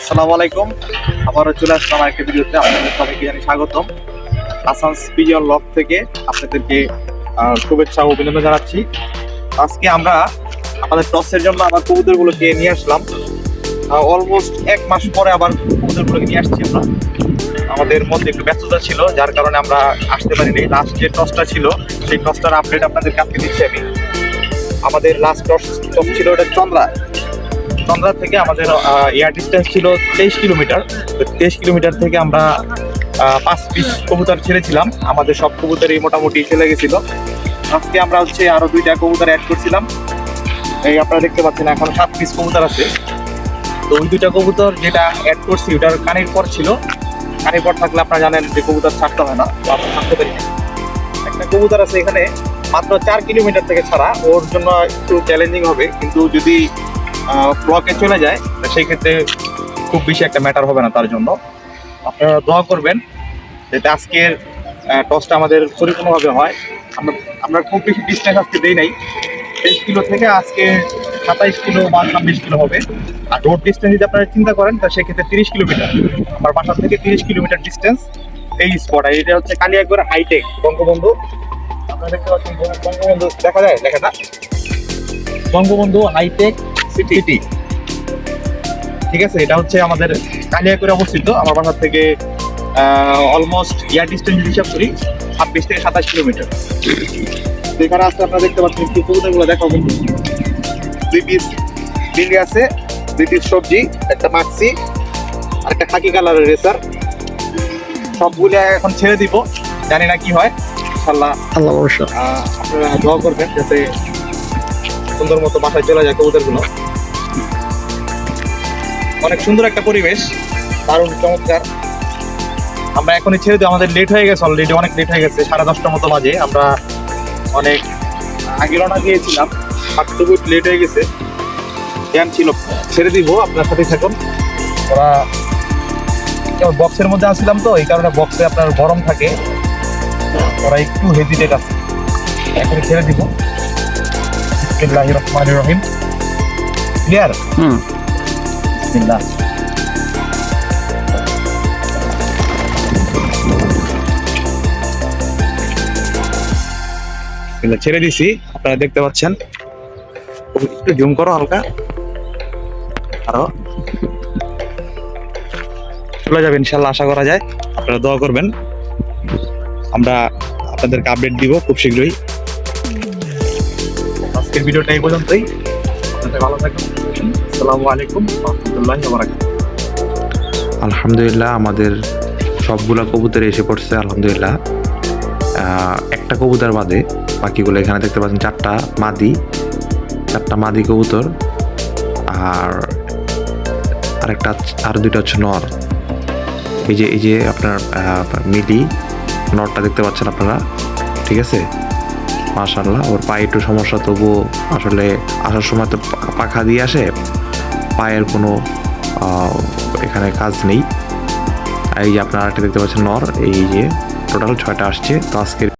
আসসালামু আলাইকুম। আবারও চলে আসলাম আরেকটা ভিডিওতে। আপনাদের সবাইকে জানি স্বাগতম। আসান্স পিজন লক থেকে আপনাদেরকে শুভেচ্ছা ও অভিনন্দন জানাচ্ছি। আজকে আমরা আমাদের টসের জন্য আবার কবুতরগুলোকে নিয়ে আসলাম। অলমোস্ট এক মাস পরে আবার কবুতরগুলোকে নিয়ে আসছি আমরা। আমাদের মধ্যে একটু ব্যস্ততা ছিল, যার কারণে আমরা আসতে পারিনি। লাস্ট যে টসটা ছিল, সেই টসটার আপডেট আপনাদের কাছে দিচ্ছি আমি। আমাদের লাস্ট টস টস ছিল ওটা চন্দ্রা। চন্দ্রা থেকে আমাদের এয়ার ডিস্টেন্স ছিল তেইশ কিলোমিটার। তো তেইশ কিলোমিটার থেকে আমরা পাঁচ পিস কবুতর ছেড়েছিলাম। আমাদের সব কবুতরই মোটামুটি চলে গেছিল। আজকে আমরা হচ্ছে আরও দুইটা কবুতর অ্যাড করছিলাম। এই আপনারা দেখতে পাচ্ছেন এখন সাত পিস কবুতর আছে। তো ওই দুইটা কবুতর যেটা অ্যাড করছি, ওটার কানের পর ছিল। কানের পর থাকলে আপনারা জানেন যে কবুতর ছাড়তে হয় না আমরা ছাড়তে পারি একটা কবুতর আছে এখানে, মাত্র চার কিলোমিটার থেকে ছাড়া। ওর জন্য একটু চ্যালেঞ্জিং হবে। কিন্তু যদি ব্লকে চলে যায় সেই ক্ষেত্রে খুব বেশি একটা ম্যাটার হবে না তার জন্য। আপনারা দোয়া করবেন যাতে আজকের টসটা আমাদের পরিপূর্ণভাবে হয়। আমরা আমরা খুব বেশি ডিস্টেন্স আজকে দেই নাই। তেইশ কিলো থেকে আজকে সাতাইশ কিলো বা ছাব্বিশ কিলো হবে। আর রোড ডিস্টেন্স যদি আপনারা চিন্তা করেন, তা সেক্ষেত্রে তিরিশ কিলোমিটার। আমার বাসা থেকে তিরিশ কিলোমিটার ডিস্টেন্স এই স্পট আর এটা হচ্ছে কালিয়াগড় হাইটেক বঙ্গবন্ধু। আপনারা দেখতে পাচ্ছেন, বঙ্গবন্ধু দেখা যায়, দেখা লেখাটা বঙ্গবন্ধু হাইটেক সিটি ঠিক আছে এটা হচ্ছে আমাদের কালিয়াকুড়ে অবস্থিত। আমার বাসা থেকে অলমোস্ট ইয়ার ডিস্টেন্স হিসাব করি ছাব্বিশ থেকে সাতাশ কিলোমিটার। এখানে আসতে আপনারা দেখতে পাচ্ছেন একটু কবুতরগুলো দেখো বন্ধু দুই পিস বিলি আছে দুই পিস সবজি একটা মাক্সি আর একটা খাকি কালারের রেসার। সবগুলো এখন ছেড়ে দিব জানি না কি হয়। ইনশাল্লাহ আল্লাহ আহ, আপনারা দোয়া করবেন যাতে সুন্দর মতো বাসায় চলে যায় কবুতরগুলো। অনেক সুন্দর একটা পরিবেশ, দারুণ চমৎকার। আমরা এখনই ছেড়ে দিই, আমাদের লেট হয়ে গেছে অলরেডি অনেক লেট হয়ে গেছে, সাড়ে দশটার মতো বাজে। আমরা অনেক আগে রওনা দিয়েছিলাম তবু লেট হয়ে গেছে। জ্ঞান ছিল, ছেড়ে দিব, আপনার সাথে থাকুন। ওরা বক্সের মধ্যে আসছিলাম তো, এই কারণে বক্সে আপনার গরম থাকে। ওরা একটু হেজিটেট আছে। এখন ছেড়ে দিব। বিসমিল্লাহ রহমান রহিম ক্লিয়ার হুম বিসমিল্লাহ ছেড়ে দিছি। আপনারা দেখতে পাচ্ছেন। একটু জুম করো হালকা। আরও। চলে যাবে ইনশাল্লাহ আশা করা যায়। আপনারা দোয়া করবেন। আমরা আপনাদেরকে আপডেট দিব খুব শীঘ্রই। আজকের ভিডিওটা এই পর্যন্তই। ভালো থাকুন আসসালামু আলাইকুম রহমতুল্লাহি আলহামদুলিল্লাহ, আমাদের সবগুলা কবুতর এসে পড়ছে, আলহামদুলিল্লাহ। একটা কবুতর বাদে বাকিগুলো এখানে দেখতে পাচ্ছেন, চারটা মাদি চারটা মাদি কবুতর। আর আরেকটা আর দুইটা হচ্ছে নর। এই যে এই যে আপনার মিলি নরটা দেখতে পাচ্ছেন আপনারা, ঠিক আছে? মাশাল্লাহ ওর পায়ে একটু সমস্যা, তবুও আসলে আসার সময় তো পাখা দিয়ে আসে, পায়ের কোনো এখানে কাজ নেই। এই যে আপনারা আরেকটা দেখতে পাচ্ছেন, নর, এই যে টোটাল ছয়টা আসছে, তো আজকের